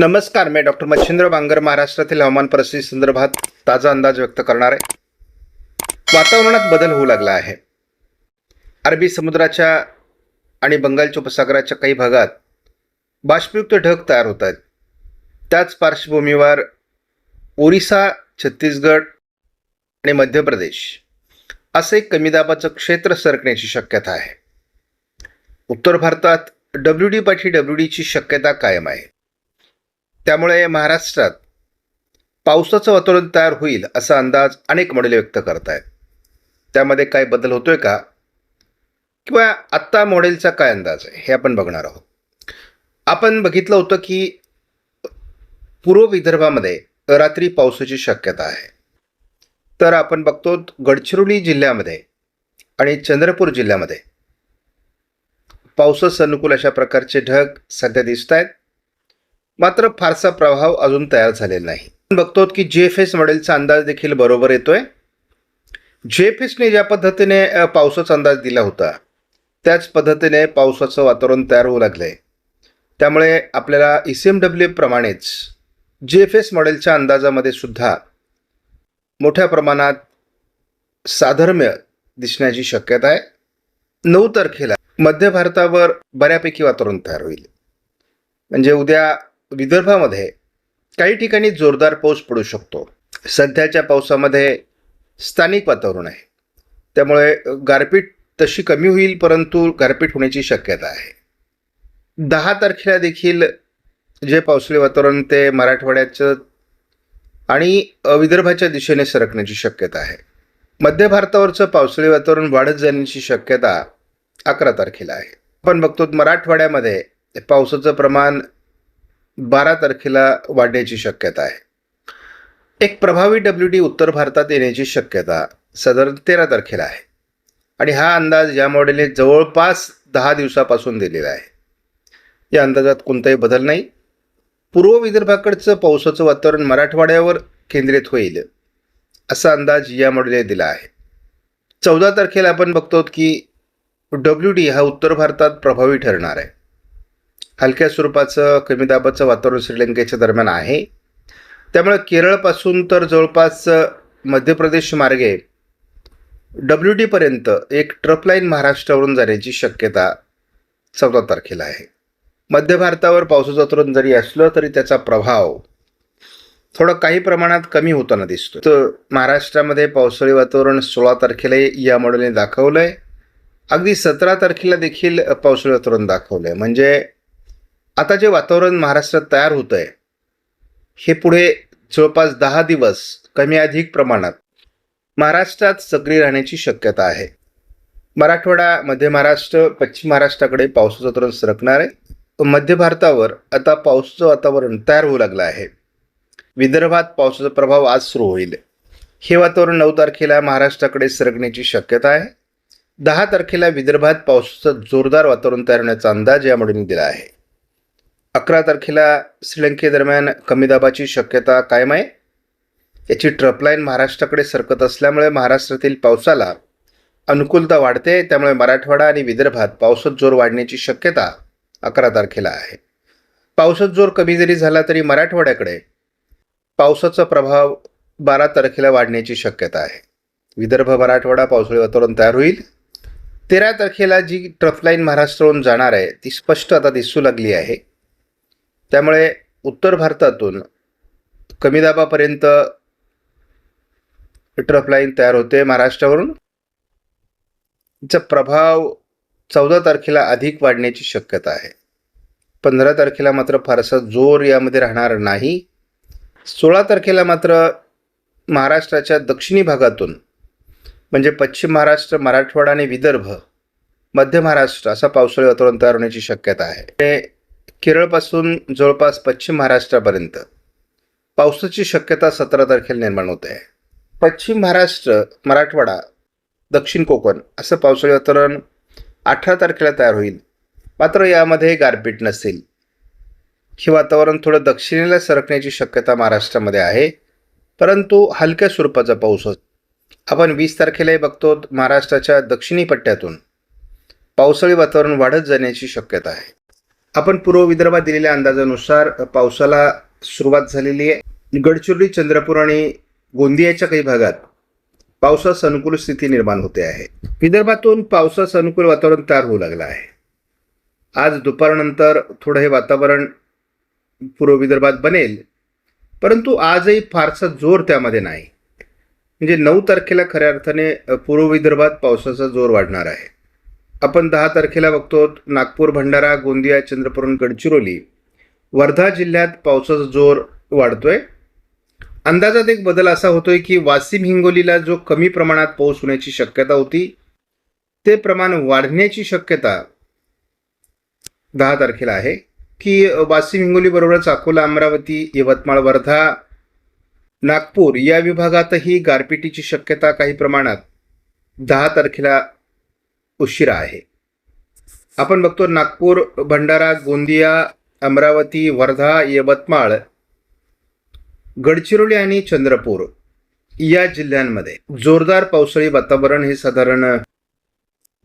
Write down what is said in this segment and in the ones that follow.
नमस्कार मी डॉक्टर मच्छिंद्र बांगर महाराष्ट्रातील हवामान परिस्थिती संदर्भात ताजा अंदाज व्यक्त करणार आहे. वातावरणात बदल होऊ लागला आहे. अरबी समुद्राच्या आणि बंगालच्या उपसागराच्या काही भागात बाष्पयुक्त ढग तयार होत आहेत. त्याच पार्श्वभूमीवर ओरिसा छत्तीसगड आणि मध्य प्रदेश असे कमी दाबाचं क्षेत्र सरकण्याची शक्यता आहे. उत्तर भारतात डब्ल्यू डी पाठी डब्ल्यू डीची शक्यता कायम आहे. त्यामुळे महाराष्ट्रात पावसाचं वातावरण तयार होईल असा अंदाज अनेक मॉडेल व्यक्त करत आहेत त्यामध्ये काय बदल होतोय का? किंवा आत्ता मॉडेलचा काय अंदाज आहे? हे आपण बघणार आहोत. आपण बघितलं होतं की पूर्व विदर्भामध्ये रात्री पावसाची शक्यता आहे. तर आपण बघतो गडचिरोली जिल्ह्यामध्ये आणि चंद्रपूर जिल्ह्यामध्ये पावसास अनुकूल अशा प्रकारचे ढग सध्या दिसत आहेत मात्र फारसा प्रभाव अजून तयार झालेला नाही. बघतो की जे एफ एस मॉडेलचा अंदाज देखील बरोबर येतोय. जे एफ एसने ज्या पद्धतीने पावसाचा अंदाज दिला होता त्याच पद्धतीने पावसाचं वातावरण तयार होऊ लागलंय. त्यामुळे आपल्याला ई सी एम डब्ल्यू प्रमाणेच जे एफ एस मॉडेलच्या अंदाजामध्ये सुद्धा मोठ्या प्रमाणात साधर्म्य दिसण्याची शक्यता आहे. नऊ तारखेला मध्य भारतावर बऱ्यापैकी वातावरण तयार होईल. म्हणजे उद्या विदर्भामध्ये काही ठिकाणी जोरदार पाऊस पडू शकतो. सध्याच्या पावसामध्ये स्थानिक वातावरण आहे. त्यामुळे गारपीट तशी कमी होईल परंतु गारपीट होण्याची शक्यता आहे. दहा तारखेला देखील जे पावसाळी वातावरण ते मराठवाड्याचं आणि विदर्भाच्या दिशेने सरकण्याची शक्यता आहे. मध्य भारतावरचं पावसाळी वातावरण वाढत जाण्याची शक्यता अकरा तारखेला आहे. आपण बघतो मराठवाड्यामध्ये पावसाचं प्रमाण बारा तारखेला वाढण्याची शक्यता आहे. एक प्रभावी डब्ल्यू डी उत्तर भारतात येण्याची शक्यता साधारण तेरा तारखेला आहे. आणि हा अंदाज या मॉडेलने जवळपास दहा दिवसापासून दिलेला आहे. या अंदाजात कोणताही बदल नाही. पूर्व विदर्भाकडचं पावसाचं वातावरण मराठवाड्यावर केंद्रित होईल असा अंदाज या मॉडेलने दिला आहे. चौदा तारखेला आपण बघतो की डब्ल्यू डी हा उत्तर भारतात प्रभावी ठरणार आहे. हलक्या स्वरूपाचं कमी दाबाचं वातावरण श्रीलंकेच्या दरम्यान आहे. त्यामुळे केरळपासून तर जवळपास मध्य प्रदेश मार्गे डब्ल्यू डीपर्यंत एक ट्रपलाईन महाराष्ट्रावरून जाण्याची शक्यता चौदा तारखेला आहे. मध्य भारतावर पावसाचं वातावरण जरी असलं तरी त्याचा प्रभाव थोडं काही प्रमाणात कमी होताना दिसतो तर महाराष्ट्रामध्ये पावसाळी वातावरण सोळा तारखेला या मॉडेलने दाखवलं आहे अगदी सतरा तारखेला देखील पावसाळी वातावरण दाखवलं आहे म्हणजे आता जे वातावरण महाराष्ट्रात तयार होतं आहे हे पुढे जवळपास दहा दिवस कमी अधिक प्रमाणात महाराष्ट्रात सक्रिय राहण्याची शक्यता आहे. मराठवाडा मध्य महाराष्ट्र पश्चिम महाराष्ट्राकडे पावसाचं तरण सरकणार आहे. मध्य भारतावर आता पावसाचं वातावरण तयार होऊ लागलं आहे. विदर्भात पावसाचा प्रभाव आज सुरू होईल. हे वातावरण नऊ तारखेला महाराष्ट्राकडे सरकण्याची शक्यता आहे. दहा तारखेला विदर्भात पावसाचं जोरदार वातावरण तयार होण्याचा अंदाज या मॉडेलने दिला आहे. अकरा तारखेला श्रीलंकेदरम्यान कमी दाबाची शक्यता कायम आहे. याची ट्रपलाईन महाराष्ट्राकडे सरकत असल्यामुळे महाराष्ट्रातील पावसाला अनुकूलता वाढते. त्यामुळे मराठवाडा आणि विदर्भात पावसात जोर वाढण्याची शक्यता अकरा तारखेला आहे. पावसात जोर कमी जरी झाला तरी मराठवाड्याकडे पावसाचा प्रभाव बारा तारखेला वाढण्याची शक्यता आहे. विदर्भ मराठवाडा पावसाळी वातावरण तयार होईल. तेरा तारखेला जी ट्रफलाईन महाराष्ट्रावरून जाणार आहे ती स्पष्ट आता दिसू लागली आहे. त्यामुळे उत्तर भारतातून कमी दाबापर्यंत ट्रफ लाईन तयार होते महाराष्ट्रावरून. तिचा प्रभाव चौदा तारखेला अधिक वाढण्याची शक्यता आहे. पंधरा तारखेला मात्र फारसा जोर यामध्ये राहणार नाही. सोळा तारखेला मात्र महाराष्ट्राच्या दक्षिणी भागातून म्हणजे पश्चिम महाराष्ट्र मराठवाडा आणि विदर्भ मध्य महाराष्ट्र असा पावसाळी वातावरण तयार होण्याची शक्यता आहे. केरळपासून जवळपास पश्चिम महाराष्ट्रापर्यंत. पावसाची शक्यता सतरा तारखेला निर्माण होते. आहे पश्चिम महाराष्ट्र मराठवाडा दक्षिण कोकण असं पावसाळी वातावरण अठरा तारखेला तयार होईल. मात्र यामध्ये गारपीट नसेल. हे वातावरण थोडं दक्षिणेला सरकण्याची शक्यता महाराष्ट्रामध्ये आहे. परंतु हलक्या स्वरूपाचा पाऊस होत आपण वीस तारखेलाही बघतो महाराष्ट्राच्या दक्षिणी पट्ट्यातून. पावसाळी वातावरण वाढत जाण्याची शक्यता आहे. आपण पूर्व विदर्भात दिलेल्या अंदाजानुसार पावसाला सुरुवात झालेली आहे. गडचिरोली चंद्रपूर आणि गोंदियाच्या काही भागात पावसास अनुकूल स्थिती निर्माण होते आहे. विदर्भातून पावसास अनुकूल वातावरण तयार होऊ लागलं आहे. आज दुपारनंतर थोडं हे वातावरण पूर्व विदर्भात बनेल परंतु आजही फारसा जोर त्यामध्ये नाही. म्हणजे नऊ तारखेला खऱ्या अर्थाने पूर्व विदर्भात पावसाचा जोर वाढणार आहे. आपण दहा तारखेला बघतो नागपूर भंडारा गोंदिया चंद्रपूर गडचिरोली. वर्धा जिल्ह्यात पावसाचा जोर वाढतोय. अंदाजात एक बदल असा होतोय की वाशिम हिंगोलीला जो कमी प्रमाणात पाऊस होण्याची शक्यता होती ते प्रमाण वाढण्याची शक्यता दहा तारखेला आहे. की वाशिम हिंगोली बरोबरच अकोला अमरावती यवतमाळ वर्धा नागपूर या विभागातही गारपिटीची शक्यता काही प्रमाणात दहा तारखेला उशिरा आहे. आपण बघतो नागपूर भंडारा गोंदिया अमरावती वर्धा यवतमाळ गडचिरोली आणि चंद्रपूर या जिल्ह्यांमध्ये जोरदार पावसाळी वातावरण हे साधारण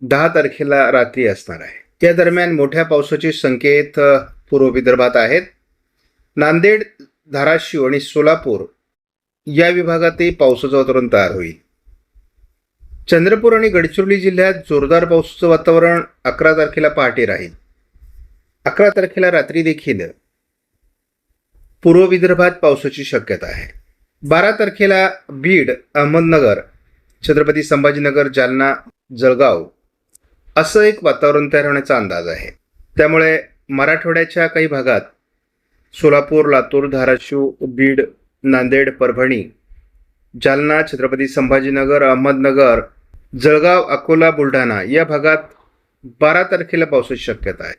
दहा तारखेला रात्री असणार आहे. त्या दरम्यान मोठ्या पावसाचे संकेत पूर्व विदर्भात आहेत. नांदेड धाराशिव आणि सोलापूर या विभागातही पावसाचं वातावरण तयार होईल. चंद्रपूर आणि गडचिरोली जिल्ह्यात जोरदार पावसाचं वातावरण अकरा तारखेला पहाटे राहील. अकरा तारखेला रात्री देखील पूर्व विदर्भात पावसाची शक्यता आहे. बारा तारखेला बीड अहमदनगर छत्रपती संभाजीनगर जालना जळगाव असं एक वातावरण तयार होण्याचा अंदाज आहे. त्यामुळे मराठवाड्याच्या काही भागात सोलापूर लातूर धाराशिव बीड नांदेड परभणी जालना छत्रपती संभाजीनगर अहमदनगर जळगाव अकोला बुलढाणा या भागात बारा तारखेला पावसाची शक्यता आहे.